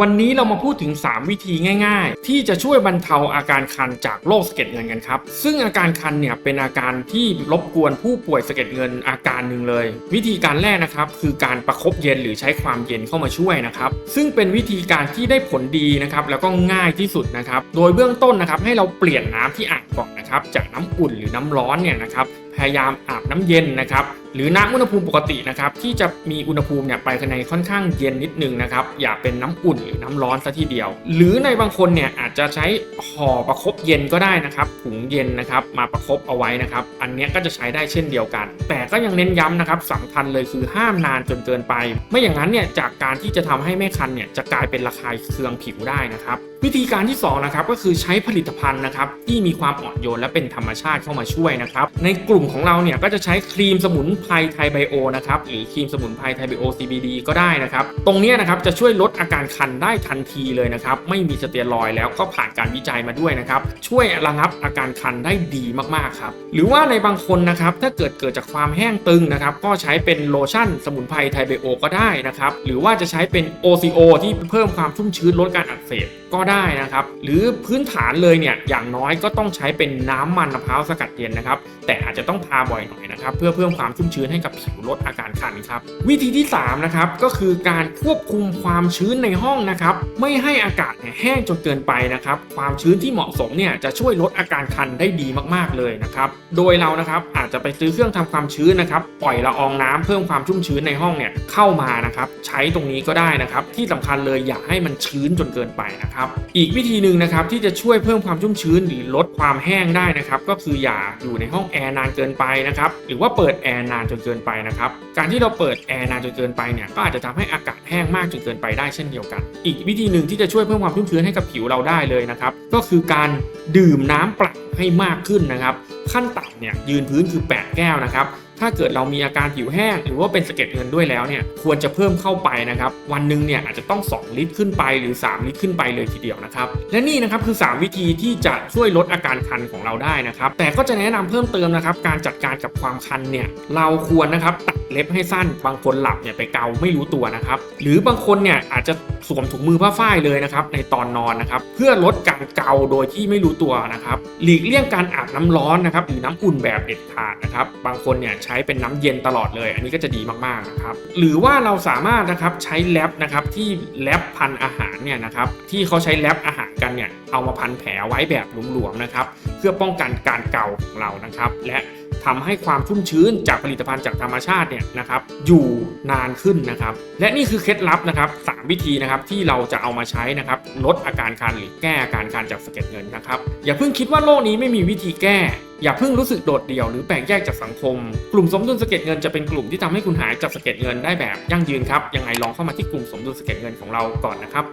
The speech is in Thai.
วันนี้เรามาพูดถึง 3 วิธีง่าย ๆ ที่จะช่วยบรรเทาอาการคันจากโรคสะเก็ดเงินกันครับ ซึ่งอาการคันเนี่ยเป็นอาการที่รบกวนผู้ป่วยสะเก็ดเงินอาการหนึ่งเลย วิธีการแรกนะครับคือการประคบเย็นหรือใช้ความเย็นเข้ามาช่วยนะครับ ซึ่งเป็นวิธีการที่ได้ผลดีนะครับแล้วก็ง่ายที่สุดนะครับ โดยเบื้องต้นนะครับให้เราเปลี่ยนน้ำที่อ่างก่อนนะครับจากน้ำอุ่นหรือน้ำร้อนเนี่ยนะครับพยายามอาบน้ำเย็นนะครับ หรือน้ำอุณหภูมิปกตินะครับที่จะมีอุณหภูมิเนี่ยไปในค่อนข้างเย็นนิดนึงนะครับอย่าเป็นน้ำอุ่นหรือน้ำร้อนซะทีเดียว หรือในบางคนเนี่ยอาจจะใช้ห่อประคบเย็นก็ได้นะครับถุงเย็นนะครับมาประคบเอาไว้นะครับอันนี้ก็จะใช้ได้เช่นเดียวกัน แต่ก็ยังเน้นย้ำนะครับสำคัญเลยคือห้ามนานจนเกินไป ไม่อย่างนั้นเนี่ยจากการที่จะทำให้แม่คันเนี่ยจะกลายเป็นระคายเคืองผิวได้นะครับวิธีการที่2นะครับก็คือใช้ผลิตภัณฑ์นะครับที่มีความอ่อนโยนและเป็นธรรมชาติเข้ามาช่วยนะครับในกลุ่มของเราเนี่ยก็จะใช้ครีมสมุนไพรไทยไบโอนะครับหรือครีมสมุนไพรไทยไบโอ CBD ก็ได้นะครับ ตรงนี้นะครับจะช่วยลดอาการคันได้ทันทีเลยนะครับ ไม่มีสเตียรอยแล้วก็ผ่านการวิจัยมาด้วยนะครับ ช่วยระงับอาการคันได้ดีมากๆครับ หรือว่าในบางคนนะครับถ้าเกิดเกิดจากความแห้งตึงนะครับ ก็ใช้เป็นโลชั่นสมุนไพรไทยไบโอก็ได้นะครับ หรือว่าจะใช้เป็น OCO ที่เพิ่มความชุ่มชื้นลดการอักเสบ ก็ได้นะครับ หรือพื้นฐานเลยเนี่ยอย่างน้อยก็ต้องใช้เป็นน้ำมันมะพร้าวสกัดเย็นนะครับ แต่อาจจะต้องทาบ่อยหน่อยนะครับ เพื่อเพิ่มความชุ่มชื้นให้กับผิวลดอาการคันครับ วิธีที่3นะครับก็คือการควบคุมความชื้นในห้องนะครับไม่ให้อากาศแห้งจนเกินไปนะครับ ความชื้นที่เหมาะสมเนี่ยจะช่วยลดอาการคันได้ดีมากๆเลยนะครับ โดยเรานะครับอาจจะไปซื้อเครื่องทำความชื้นนะครับปล่อยละอองน้ำเพิ่มความชุ่มชื้นในห้องเนี่ยเข้ามานะครับ ใช้ตรงนี้ก็ได้นะครับ ที่สำคัญเลยอย่าให้มันชื้นจนเกินไปนะครับอีกวิธีหนึ่งนะครับที่จะช่วยเพิ่มความชุ่มชื้นหรือลดความแห้งได้นะครับ ก็คืออย่าอยู่ในห้องแอร์นานเกินไปนะครับ หรือว่าเปิดแอร์นานจนเกินไปนะครับ การที่เราเปิดแอร์นานจนเกินไปเนี่ยก็อาจจะทำให้อากาศแห้งมากจนเกินไปได้เช่นเดียวกัน อีกวิธีหนึ่งที่จะช่วยเพิ่มความชุ่มชื้นให้กับผิวเราได้เลยนะครับ ก็คือการดื่มน้ำเปล่าให้มากขึ้นนะครับ ขั้นต่ำเนี่ยยืนพื้นคือ 8 แก้วนะครับ ถ้าเกิดเรามีอาการผิวแห้ง หรือว่าเป็นสะเก็ดเงินด้วยแล้วเนี่ยควรจะเพิ่มเข้าไปนะครับ วันหนึ่งเนี่ยอาจจะต้อง 2 ลิตรขึ้นไปหรือ 3 ลิตรขึ้นไปเลยทีเดียวนะครับ และนี่นะครับคือ 3 วิธีที่จะช่วยลดอาการคันของเราได้นะครับ แต่ก็จะแนะนำเพิ่มเติมนะครับ การจัดการกับความคันเนี่ยเราควรนะครับตัดเล็บให้สั้น บางคนหลับเนี่ยไปเกาไม่รู้ตัวนะครับ หรือบางคนเนี่ยอาจจะสวมถุงมือผ้าฝ้ายเลยนะครับในตอนนอนนะครับ เพื่อลดการเกาโดยที่ไม่รู้ตัวนะครับ หลีกเลี่ยงการอาบน้ำร้อนนะครับหรือน้ำอุ่นแบบเด็ดขาดนะครับ บางคนเนี่ยใช้้เป็นน้ำเย็นตลอดเลย อันนี้ก็จะดีมากๆนะครับหรือว่าเราสามารถนะครับใช้แรปนะครับที่แรปพันอาหารเนี่ยนะครับที่เขาใช้แรปอาหารกันเนี่ยเอามาพันแผลไว้แบบหลวมๆนะครับเพื่อป้องกันการเก่าของเรานะครับ และทำให้ความชุ่มชื้นจากผลิตภัณฑ์จากธรรมชาติเนี่ยนะครับอยู่นานขึ้นนะครับ และนี่คือเคล็ดลับนะครับสามวิธีนะครับที่เราจะเอามาใช้นะครับลดอาการคันหรือแก้อาการคันจากสะเก็ดเงินนะครับ อย่าเพิ่งคิดว่าโรคนี้ไม่มีวิธีแก้ อย่าเพิ่งรู้สึกโดดเดี่ยวหรือแปลกแยกจากสังคม กลุ่มสมดุลสะเก็ดเงินจะเป็นกลุ่มที่ทำให้คุณหายจากสะเก็ดเงินได้แบบยั่งยืนครับยังไงลองเข้ามาที่กลุ่มสมดุลสะเก็ดเงินของเราก่อนนะครับ